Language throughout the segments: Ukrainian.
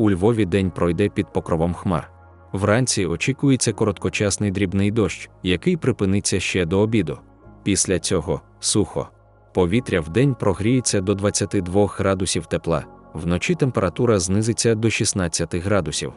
у Львові день пройде під покровом хмар. Вранці очікується короткочасний дрібний дощ, який припиниться ще до обіду. Після цього сухо. Повітря вдень прогріється до 22 градусів тепла, вночі температура знизиться до 16 градусів.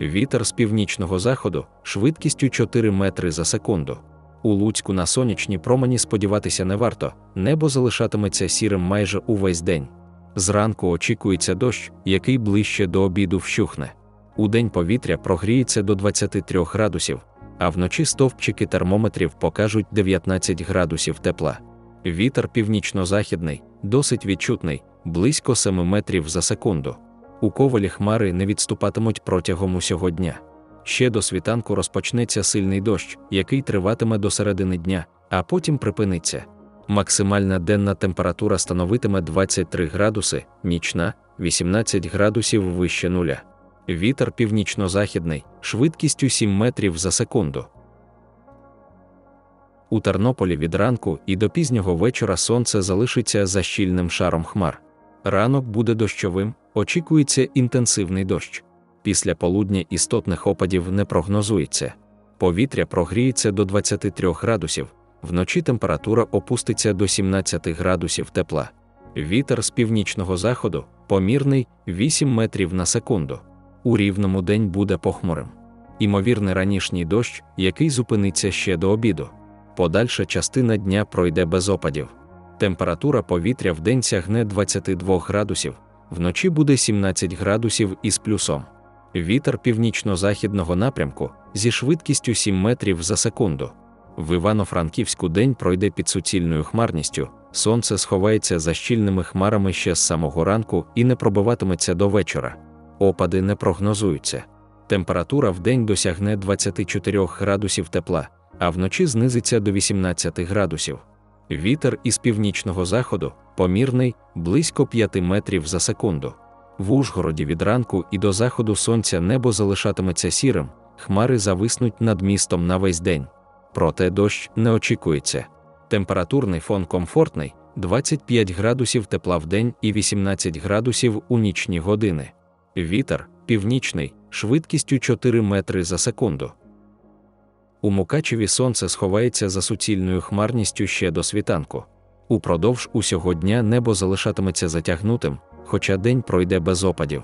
Вітер з північного заходу швидкістю 4 метри за секунду. У Луцьку на сонячні промені сподіватися не варто, небо залишатиметься сірим майже увесь день. Зранку очікується дощ, який ближче до обіду вщухне. Удень повітря прогріється до 23 градусів, а вночі стовпчики термометрів покажуть 19 градусів тепла. Вітер північно-західний, досить відчутний, близько 7 метрів за секунду. У ковалі хмари не відступатимуть протягом усього дня. Ще до світанку розпочнеться сильний дощ, який триватиме до середини дня, а потім припиниться. Максимальна денна температура становитиме 23 градуси, нічна 18 градусів вище нуля. Вітер північно-західний, швидкістю 7 метрів за секунду. У Тернополі від ранку і до пізнього вечора сонце залишиться за щільним шаром хмар. Ранок буде дощовим, очікується інтенсивний дощ. Після полудня істотних опадів не прогнозується. Повітря прогріється до 23 градусів, вночі температура опуститься до 17 градусів тепла. Вітер з північного заходу помірний 8 метрів на секунду. У рівному день буде похмурим. Імовірний ранішній дощ, який зупиниться ще до обіду. Подальша частина дня пройде без опадів. Температура повітря в день сягне 22 градусів, вночі буде 17 градусів із плюсом. Вітер північно-західного напрямку зі швидкістю 7 метрів за секунду. В Івано-Франківську день пройде під суцільною хмарністю, сонце сховається за щільними хмарами ще з самого ранку і не пробиватиметься до вечора. Опади не прогнозуються. Температура в день досягне 24 градусів тепла, а вночі знизиться до 18 градусів. Вітер із північного заходу помірний, близько 5 метрів за секунду. В Ужгороді від ранку і до заходу сонця небо залишатиметься сірим, хмари зависнуть над містом на весь день. Проте дощ не очікується. Температурний фон комфортний 25 градусів тепла в день і 18 градусів у нічні години. Вітер північний, швидкістю 4 метри за секунду. У Мукачеві сонце сховається за суцільною хмарністю ще до світанку. Упродовж усього дня небо залишатиметься затягнутим, хоча день пройде без опадів.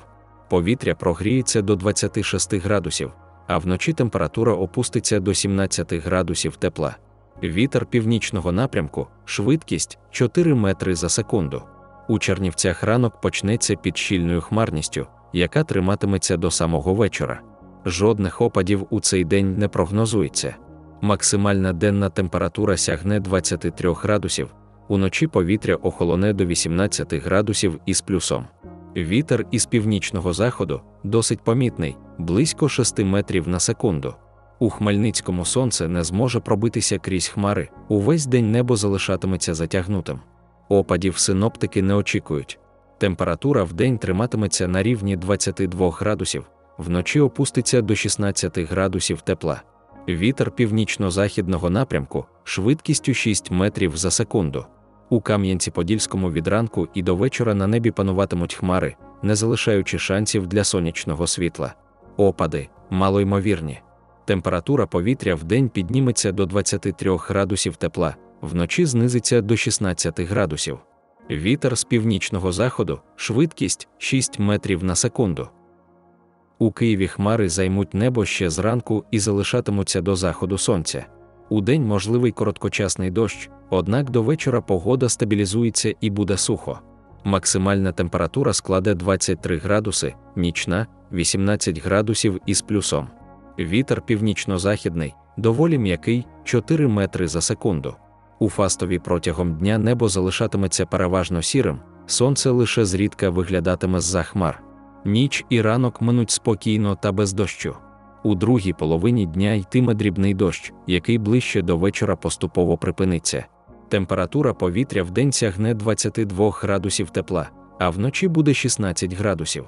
Повітря прогріється до 26 градусів, а вночі температура опуститься до 17 градусів тепла. Вітер північного напрямку, швидкість 4 метри за секунду. У Чернівцях ранок почнеться під щільною хмарністю, яка триматиметься до самого вечора. Жодних опадів у цей день не прогнозується. Максимальна денна температура сягне 23 градусів, уночі повітря охолоне до 18 градусів із плюсом. Вітер із північного заходу досить помітний, близько 6 метрів на секунду. У Хмельницькому сонце не зможе пробитися крізь хмари, увесь день небо залишатиметься затягнутим. Опадів синоптики не очікують. Температура в день триматиметься на рівні 22 градусів, вночі опуститься до 16 градусів тепла. Вітер північно-західного напрямку швидкістю 6 метрів за секунду. У Кам'янці-Подільському від ранку і до вечора на небі пануватимуть хмари, не залишаючи шансів для сонячного світла. Опади малоймовірні. Температура повітря в день підніметься до 23 градусів тепла, вночі знизиться до 16 градусів. Вітер з північного заходу, швидкість 6 метрів на секунду. У Києві хмари займуть небо ще зранку і залишатимуться до заходу сонця. Удень можливий короткочасний дощ, однак до вечора погода стабілізується і буде сухо. Максимальна температура складе 23 градуси, нічна 18 градусів із плюсом. Вітер північно-західний, доволі м'який 4 метри за секунду. У фастові протягом дня небо залишатиметься переважно сірим, сонце лише зрідка виглядатиме з-за хмар. Ніч і ранок минуть спокійно та без дощу. У другій половині дня йтиме дрібний дощ, який ближче до вечора поступово припиниться. Температура повітря вдень сягне 22 градусів тепла, а вночі буде 16 градусів.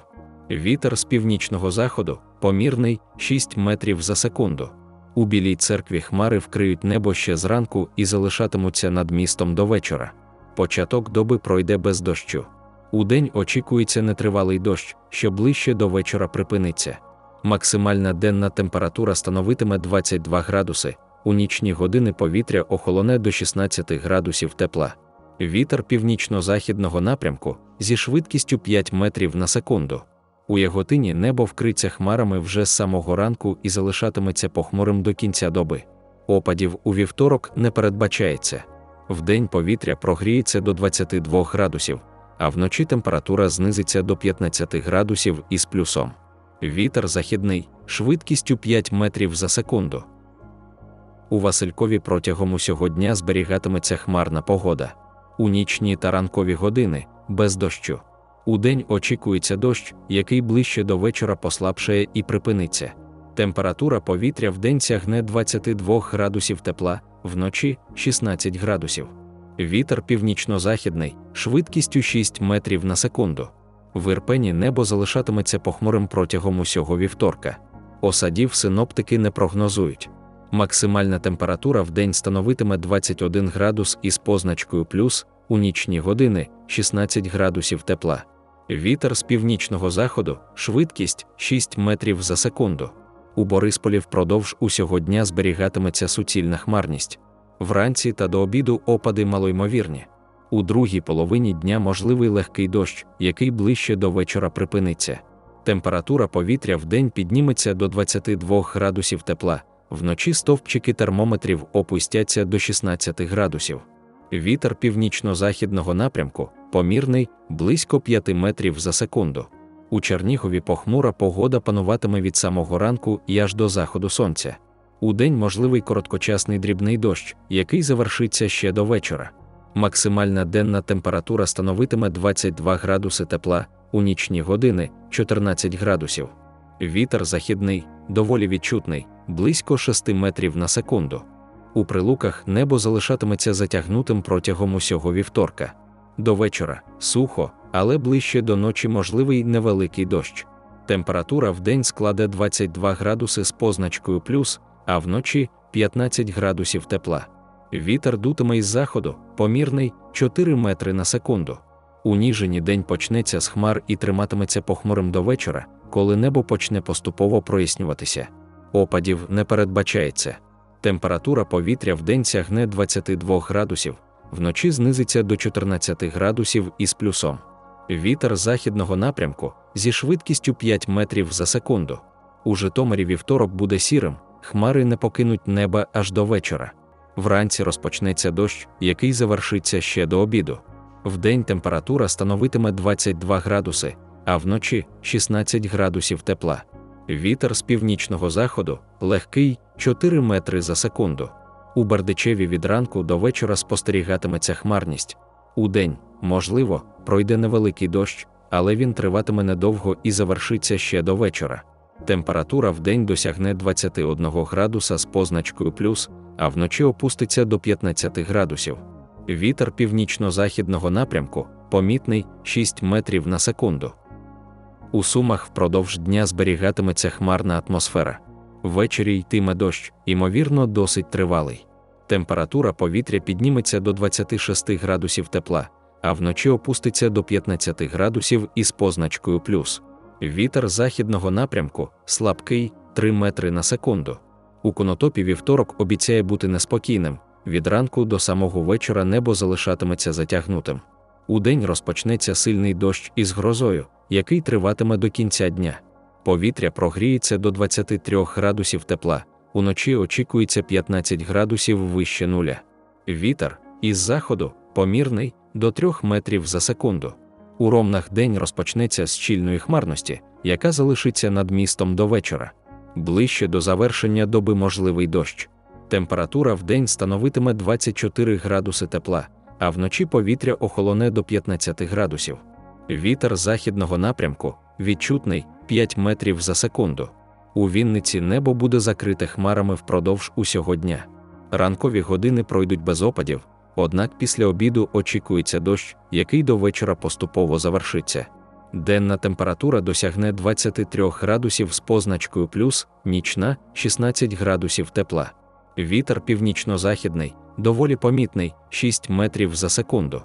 Вітер з північного заходу помірний 6 метрів за секунду. У білій церкві хмари вкриють небо ще зранку і залишатимуться над містом до вечора. Початок доби пройде без дощу. Удень очікується нетривалий дощ, що ближче до вечора припиниться. Максимальна денна температура становитиме 22 градуси, у нічні години повітря охолоне до 16 градусів тепла. Вітер північно-західного напрямку зі швидкістю 5 метрів на секунду. У Яготині небо вкриться хмарами вже з самого ранку і залишатиметься похмурим до кінця доби. Опадів у вівторок не передбачається. Вдень повітря прогріється до 22 градусів, а вночі температура знизиться до 15 градусів із плюсом. Вітер західний, швидкістю 5 метрів за секунду. У Василькові протягом усього дня зберігатиметься хмарна погода. У нічні та ранкові години без дощу. Удень очікується дощ, який ближче до вечора послабшає і припиниться. Температура повітря вдень сягне 22 градусів тепла, вночі 16 градусів. Вітер північно-західний, швидкістю 6 метрів на секунду. В Ірпені небо залишатиметься похмурим протягом усього вівторка. Осадів синоптики не прогнозують. Максимальна температура в день становитиме 21 градус із позначкою плюс, у нічні години 16 градусів тепла. Вітер з північного заходу, швидкість 6 метрів за секунду. У Борисполі впродовж усього дня зберігатиметься суцільна хмарність. Вранці та до обіду опади малоймовірні. У другій половині дня можливий легкий дощ, який ближче до вечора припиниться. Температура повітря в день підніметься до 22 градусів тепла, вночі стовпчики термометрів опустяться до 16 градусів. Вітер північно-західного напрямку помірний, близько 5 метрів за секунду. У Чернігові похмура погода пануватиме від самого ранку і аж до заходу сонця. У день можливий короткочасний дрібний дощ, який завершиться ще до вечора. Максимальна денна температура становитиме 22 градуси тепла, у нічні години 14 градусів. Вітер західний, доволі відчутний, близько 6 метрів на секунду. У прилуках небо залишатиметься затягнутим протягом усього вівторка. До вечора сухо, але ближче до ночі можливий невеликий дощ. Температура в день складе 22 градуси з позначкою плюс, а вночі 15 градусів тепла. Вітер дутиме із заходу, помірний 4 метри на секунду. У Ніжині день почнеться з хмар і триматиметься похмурим до вечора, коли небо почне поступово прояснюватися. Опадів не передбачається. Температура повітря в день сягне 22 градусів, вночі знизиться до 14 градусів із плюсом. Вітер західного напрямку зі швидкістю 5 метрів за секунду. У Житомирі вівторок буде сірим, хмари не покинуть неба аж до вечора. Вранці розпочнеться дощ, який завершиться ще до обіду. Вдень температура становитиме 22 градуси, а вночі 16 градусів тепла. Вітер з північного заходу легкий 4 метри за секунду. У Бердичеві від ранку до вечора спостерігатиметься хмарність. У день, можливо, пройде невеликий дощ, але він триватиме недовго і завершиться ще до вечора. Температура в день досягне 21 градуса з позначкою плюс, а вночі опуститься до 15 градусів. Вітер північно-західного напрямку помітний 6 метрів на секунду. У сумах впродовж дня зберігатиметься хмарна атмосфера. Ввечері йтиме дощ, ймовірно, досить тривалий. Температура повітря підніметься до 26 градусів тепла, а вночі опуститься до 15 градусів із позначкою плюс. Вітер західного напрямку слабкий 3 метри на секунду. У конотопі вівторок обіцяє бути неспокійним. Від ранку до самого вечора небо залишатиметься затягнутим. Удень розпочнеться сильний дощ із грозою, який триватиме до кінця дня. Повітря прогріється до 23 градусів тепла, уночі очікується 15 градусів вище нуля. Вітер із заходу помірний до 3 метрів за секунду. У ромнах день розпочнеться з щільної хмарності, яка залишиться над містом до вечора. Ближче до завершення доби можливий дощ. Температура в день становитиме 24 градуси тепла, а вночі повітря охолоне до 15 градусів. Вітер західного напрямку відчутний 5 метрів за секунду. У Вінниці небо буде закрите хмарами впродовж усього дня. Ранкові години пройдуть без опадів, однак після обіду очікується дощ, який до вечора поступово завершиться. Денна температура досягне 23 градусів з позначкою плюс, нічна 16 градусів тепла. Вітер північно-західний, доволі помітний 6 метрів за секунду.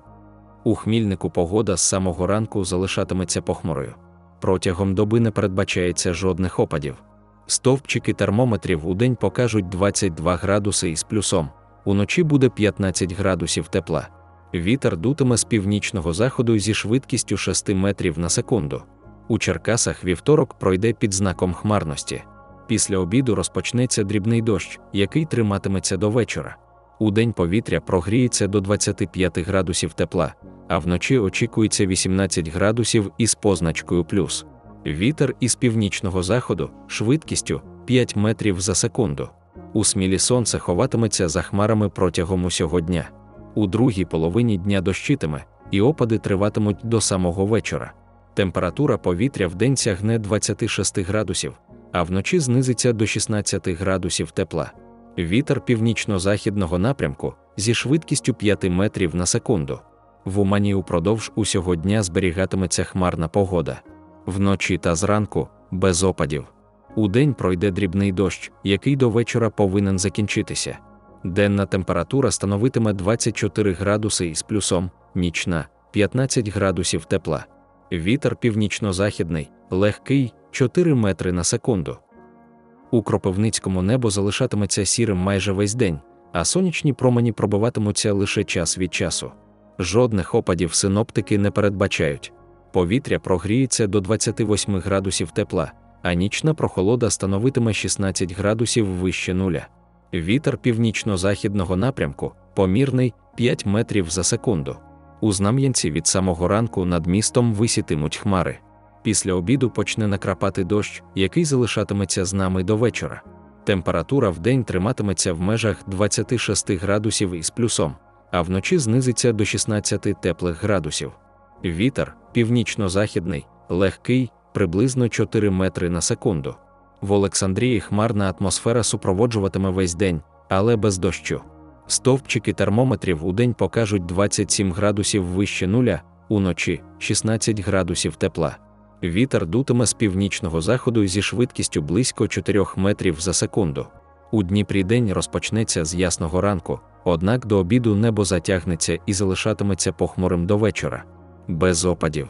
У хмільнику погода з самого ранку залишатиметься похмурою. Протягом доби не передбачається жодних опадів. Стовпчики термометрів у день покажуть 22 градуси із плюсом, уночі буде 15 градусів тепла. Вітер дутиме з північного заходу зі швидкістю 6 метрів на секунду. У Черкасах вівторок пройде під знаком хмарності. Після обіду розпочнеться дрібний дощ, який триматиметься до вечора. У день повітря прогріється до 25 градусів тепла, а вночі очікується 18 градусів із позначкою плюс. Вітер із північного заходу швидкістю 5 метрів за секунду. У смілі сонце ховатиметься за хмарами протягом усього дня. У другій половині дня дощитиме, і опади триватимуть до самого вечора. Температура повітря в день сягне 26 градусів, а вночі знизиться до 16 градусів тепла. Вітер північно-західного напрямку зі швидкістю 5 метрів на секунду. В Умані упродовж усього дня зберігатиметься хмарна погода. Вночі та зранку без опадів. Удень пройде дрібний дощ, який до вечора повинен закінчитися. Денна температура становитиме 24 градуси із плюсом, нічна 15 градусів тепла. Вітер північно-західний, легкий 4 метри на секунду. У Кропивницькому небо залишатиметься сірим майже весь день, а сонячні промені пробиватимуться лише час від часу. Жодних опадів синоптики не передбачають. Повітря прогріється до 28 градусів тепла, а нічна прохолода становитиме 16 градусів вище нуля. Вітер північно-західного напрямку помірний 5 метрів за секунду. У Знам'янці від самого ранку над містом висітимуть хмари. Після обіду почне накрапати дощ, який залишатиметься з нами до вечора. Температура в день триматиметься в межах 26 градусів із плюсом, а вночі знизиться до 16 теплих градусів. Вітер північно-західний, легкий, приблизно 4 метри на секунду. В Олександрії хмарна атмосфера супроводжуватиме весь день, але без дощу. Стовпчики термометрів у день покажуть 27 градусів вище нуля, уночі 16 градусів тепла. Вітер дутиме з північного заходу зі швидкістю близько 4 метрів за секунду. У Дніпрі день розпочнеться з ясного ранку, однак до обіду небо затягнеться і залишатиметься похмурим до вечора. Без опадів.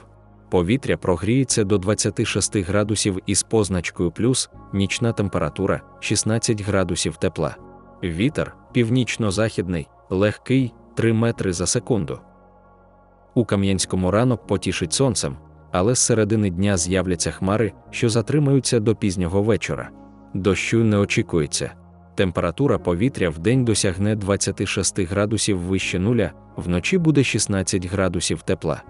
Повітря прогріється до 26 градусів із позначкою плюс, нічна температура 16 градусів тепла. Вітер північно-західний, легкий 3 метри за секунду. У Кам'янському ранок потішить сонцем, але з середини дня з'являться хмари, що затримаються до пізнього вечора. Дощу не очікується. Температура повітря в день досягне 26 градусів вище нуля, вночі буде 16 градусів тепла.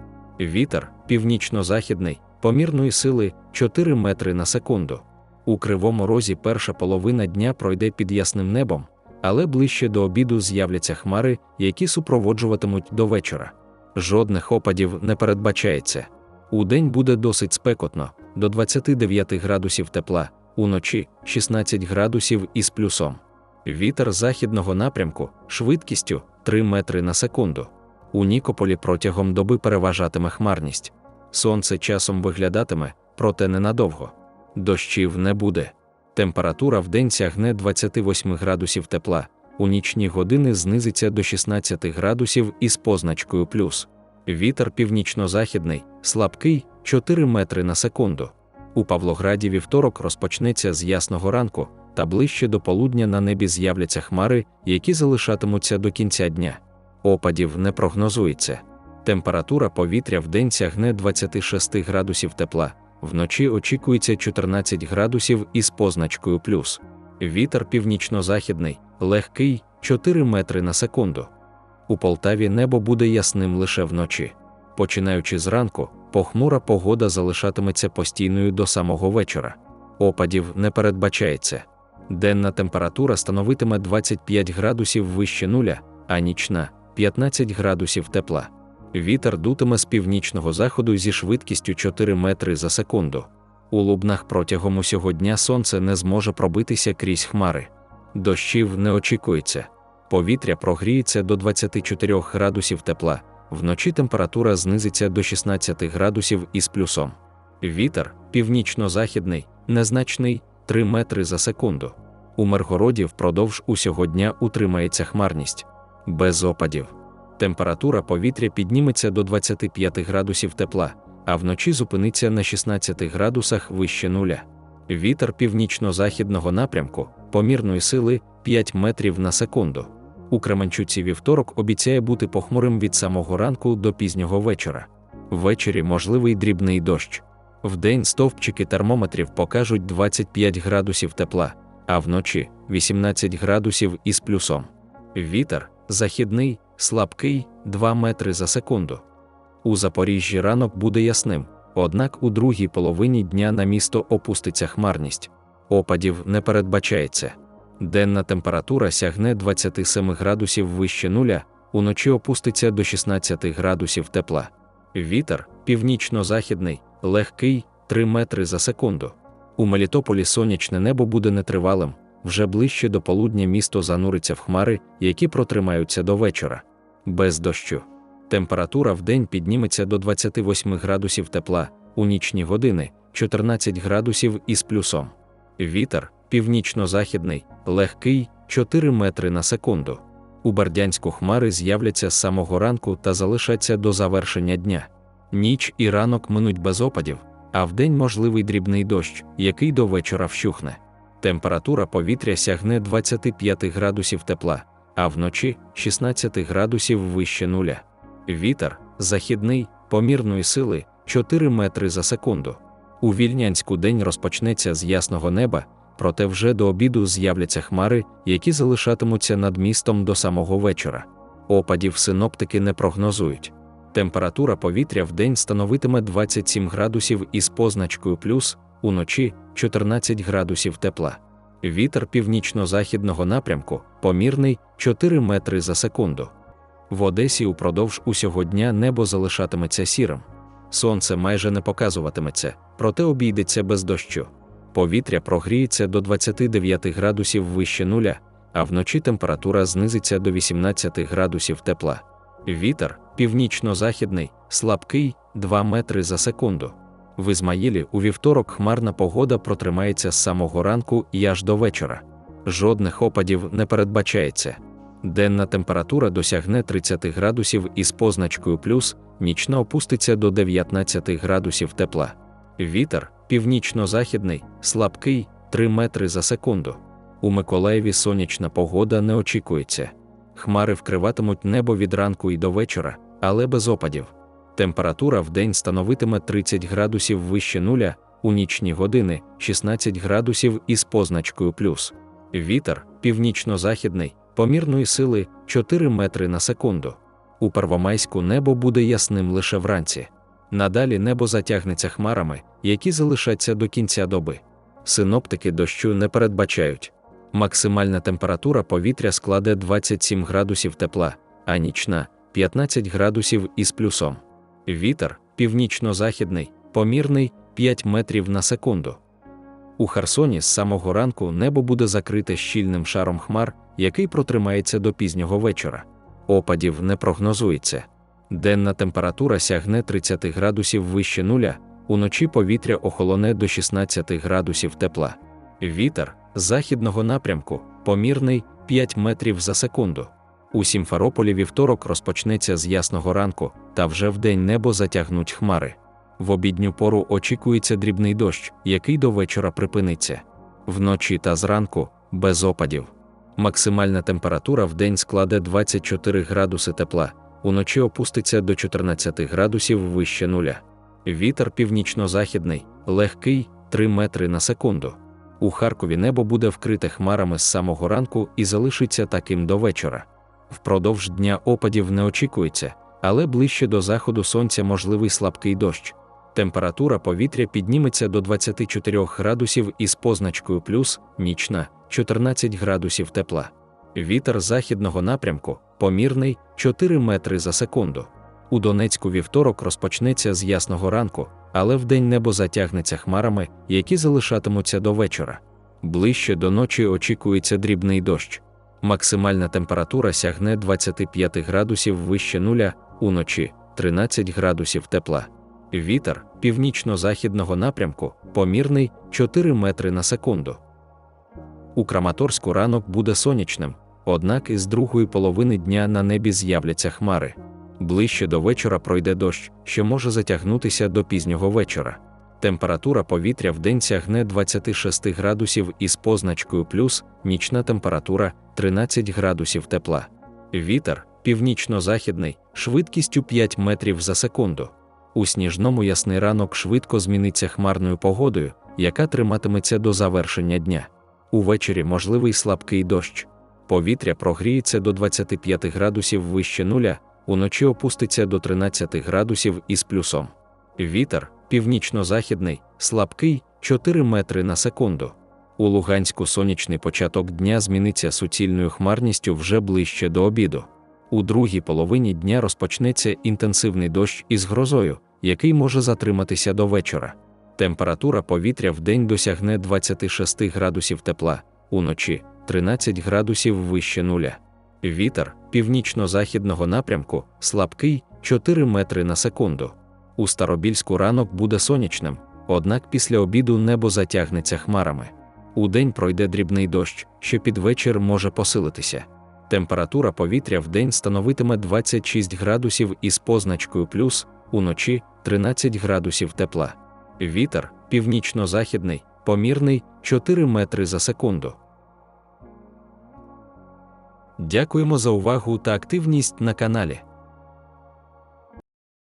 Вітер північно-західний, помірної сили 4 метри на секунду. У кривому розі перша половина дня пройде під ясним небом, але ближче до обіду з'являться хмари, які супроводжуватимуть до вечора. Жодних опадів не передбачається. У день буде досить спекотно, до 29 градусів тепла, уночі 16 градусів із плюсом. Вітер західного напрямку швидкістю 3 метри на секунду. У Нікополі протягом доби переважатиме хмарність. Сонце часом виглядатиме, проте ненадовго. Дощів не буде. Температура в день сягне 28 градусів тепла, у нічні години знизиться до 16 градусів із позначкою плюс. Вітер північно-західний, слабкий 4 метри на секунду. У Павлограді вівторок розпочнеться з ясного ранку, та ближче до полудня на небі з'являться хмари, які залишатимуться до кінця дня. Опадів не прогнозується. Температура повітря в день сягне 26 градусів тепла, вночі очікується 14 градусів із позначкою плюс. Вітер північно-західний, легкий 4 метри на секунду. У Полтаві небо буде ясним лише вночі. Починаючи зранку, похмура погода залишатиметься постійною до самого вечора. Опадів не передбачається. Денна температура становитиме 25 градусів вище нуля, а нічна 15 градусів тепла. Вітер дутиме з північного заходу зі швидкістю 4 метри за секунду. У лубнах протягом усього дня сонце не зможе пробитися крізь хмари. Дощів не очікується. Повітря прогріється до 24 градусів тепла, вночі температура знизиться до 16 градусів із плюсом. Вітер північно-західний, незначний 3 метри за секунду. У Миргороді впродовж усього дня утримається хмарність, без опадів. Температура повітря підніметься до 25 градусів тепла, а вночі зупиниться на 16 градусах вище нуля. Вітер північно-західного напрямку, помірної сили 5 метрів на секунду. У Кременчуці вівторок обіцяє бути похмурим від самого ранку до пізнього вечора. Ввечері можливий дрібний дощ. Вдень стовпчики термометрів покажуть 25 градусів тепла, а вночі 18 градусів із плюсом. Вітер західний, слабкий 2 метри за секунду. У Запоріжжі ранок буде ясним, однак у другій половині дня на місто опуститься хмарність. Опадів не передбачається. Денна температура сягне 27 градусів вище нуля, уночі опуститься до 16 градусів тепла. Вітер північно-західний, легкий 3 метри за секунду. У Мелітополі сонячне небо буде нетривалим, вже ближче до полудня місто зануриться в хмари, які протримаються до вечора. Без дощу. Температура в день підніметься до 28 градусів тепла, у нічні години 14 градусів із плюсом. Вітер північно-західний, легкий 4 метри на секунду. У Бердянську хмари з'являться з самого ранку та залишаться до завершення дня. Ніч і ранок минуть без опадів, а вдень можливий дрібний дощ, який до вечора вщухне. Температура повітря сягне 25 градусів тепла, а вночі 16 градусів вище нуля. Вітер західний, помірної сили 4 метри за секунду. У вільнянську день розпочнеться з ясного неба, проте вже до обіду з'являться хмари, які залишатимуться над містом до самого вечора. Опадів синоптики не прогнозують. Температура повітря в день становитиме 27 градусів із позначкою плюс, уночі 14 градусів тепла. Вітер північно-західного напрямку, помірний 4 метри за секунду. В Одесі упродовж усього дня небо залишатиметься сірим. Сонце майже не показуватиметься, проте обійдеться без дощу. Повітря прогріється до 29 градусів вище нуля, а вночі температура знизиться до 18 градусів тепла. Вітер північно-західний, слабкий 2 метри за секунду. В Ізмаїлі у вівторок хмарна погода протримається з самого ранку і аж до вечора. Жодних опадів не передбачається. Денна температура досягне 30 градусів із позначкою плюс, нічна опуститься до 19 градусів тепла. Вітер північно-західний, слабкий 3 метри за секунду. У Миколаєві сонячна погода не очікується. Хмари вкриватимуть небо від ранку і до вечора, але без опадів. Температура в день становитиме 30 градусів вище нуля, у нічні години 16 градусів із позначкою плюс. Вітер північно-західний, помірної сили 4 метри на секунду. У Первомайську небо буде ясним лише вранці. Надалі небо затягнеться хмарами, які залишаться до кінця доби. Синоптики дощу не передбачають. Максимальна температура повітря складе 27 градусів тепла, а нічна 15 градусів із плюсом. Вітер північно-західний, помірний 5 метрів на секунду. У Херсоні з самого ранку небо буде закрите щільним шаром хмар, який протримається до пізнього вечора. Опадів не прогнозується. Денна температура сягне 30 градусів вище нуля, уночі повітря охолоне до 16 градусів тепла. Вітер західного напрямку, помірний 5 метрів за секунду. У Сімферополі вівторок розпочнеться з ясного ранку, та вже вдень небо затягнуть хмари. В обідню пору очікується дрібний дощ, який до вечора припиниться. Вночі та зранку без опадів. Максимальна температура в день складе 24 градуси тепла, уночі опуститься до 14 градусів вище нуля. Вітер північно-західний, легкий 3 метри на секунду. У Харкові небо буде вкрите хмарами з самого ранку і залишиться таким до вечора. Впродовж дня опадів не очікується, але ближче до заходу сонця можливий слабкий дощ. Температура повітря підніметься до 24 градусів із позначкою плюс, нічна 14 градусів тепла. Вітер західного напрямку, помірний 4 метри за секунду. У Донецьку вівторок розпочнеться з ясного ранку, але вдень небо затягнеться хмарами, які залишатимуться до вечора. Ближче до ночі очікується дрібний дощ. Максимальна температура сягне 25 градусів вище нуля, уночі 13 градусів тепла. Вітер північно-західного напрямку, помірний 4 метри на секунду. У Краматорську ранок буде сонячним, однак із другої половини дня на небі з'являться хмари. Ближче до вечора пройде дощ, що може затягнутися до пізнього вечора. Температура повітря в день сягне 26 градусів із позначкою плюс, нічна температура 13 градусів тепла. Вітер північно-західний, швидкістю 5 метрів за секунду. У сніжному ясний ранок швидко зміниться хмарною погодою, яка триматиметься до завершення дня. Увечері можливий слабкий дощ. Повітря прогріється до 25 градусів вище нуля, уночі опуститься до 13 градусів із плюсом. Вітер північно-західний, слабкий 4 метри на секунду. У Луганську сонячний початок дня зміниться суцільною хмарністю вже ближче до обіду. У другій половині дня розпочнеться інтенсивний дощ із грозою, який може затриматися до вечора. Температура повітря в день досягне 26 градусів тепла, уночі 13 градусів вище нуля. Вітер північно-західного напрямку слабкий 4 метри на секунду. У Старобільську ранок буде сонячним, однак після обіду небо затягнеться хмарами. Удень пройде дрібний дощ, що під вечір може посилитися. Температура повітря в день становитиме 26 градусів із позначкою плюс, уночі 13 градусів тепла. Вітер північно-західний, помірний 4 метри за секунду. Дякуємо за увагу та активність на каналі.